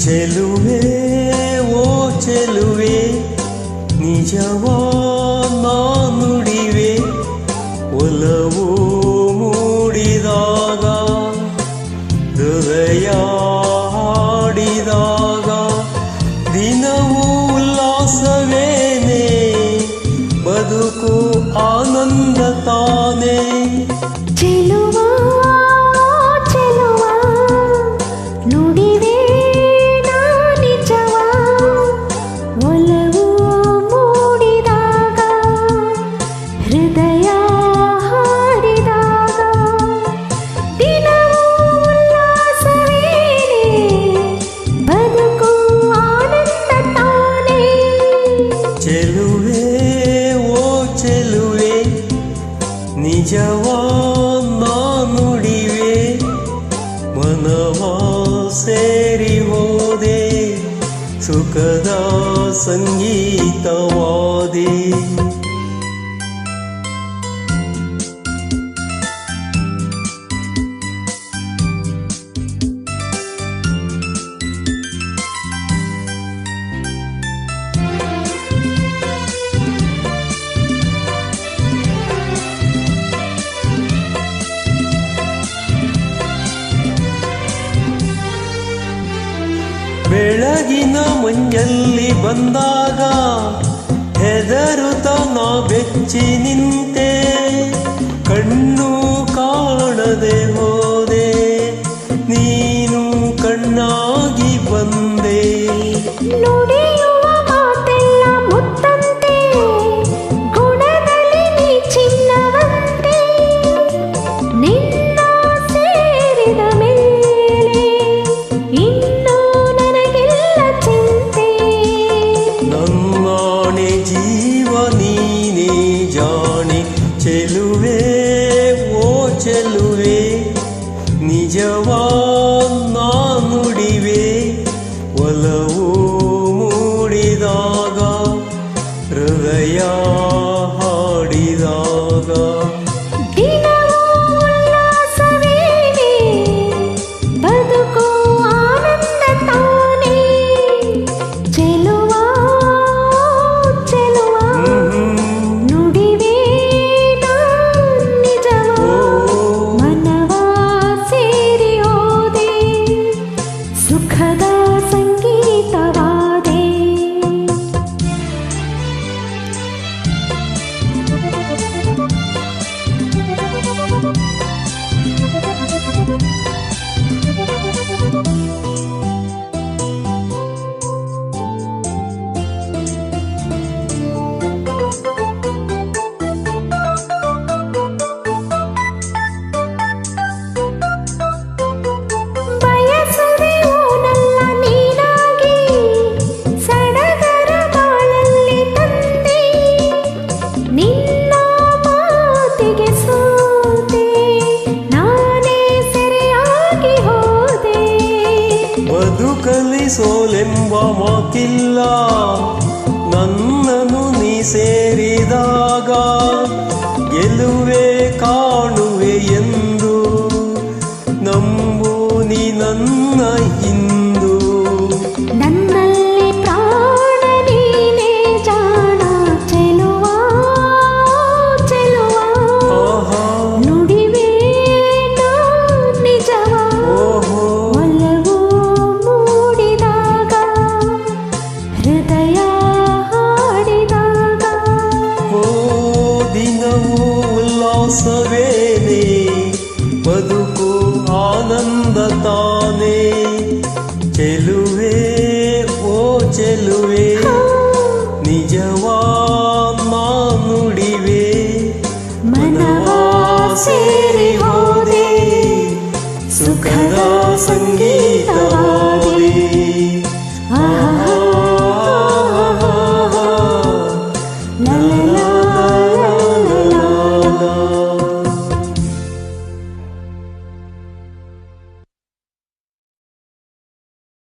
ಚೆಲುವೆ ಓ ಚೆಲುವೆ ನಿಜವೋ ನುಡಿವೆ ಒಲವು ಮೂಡಿದಾಗ ಹೃದಯ ಹಾಡಿದಾಗ ದಿನವೂ ಉಲ್ಲಾಸವೇನೆ ಬದುಕು ಆನಂದ ತಾನೇ ಚೆಲುವೆ ನಿಜವ ನಾನುಡಿವೆ ಮನವಾ ಸೇರಿ ಹೋದೆ ಸುಖದ ಸಂಗೀತವಾದೆ. ಬೆಳಗಿನ ಮಂಜಲ್ಲಿ ಬಂದಾಗ ಹೆದರುತ ನಾ ಬೆಚ್ಚಿ ನಿಂತೆ ಕಣ್ಣು ಕಾಣದೆ ಪ್ರಾಣಿ ಚೆಲುವೆ ಓ ಚೆಲುವೆ ನಿಜವಾ ನಾನುಡಿವೆ ಒಲವು ಮೂಡಿದಾಗ ಹೃದಯ ಸೋಲೆಂಬ ಮಾತಿಲ್ಲ. ನನ್ನನ್ನು ನೀ ಸೇರಿದಾಗ ಗೆಲುವೆ ನುಡಿವೆ ನಿಜವಾ ನುಡಿವೆ ಮನವಾ ಸೇರಿ ಹೋದೆ ಸುಖದ ಸಂಗೀತ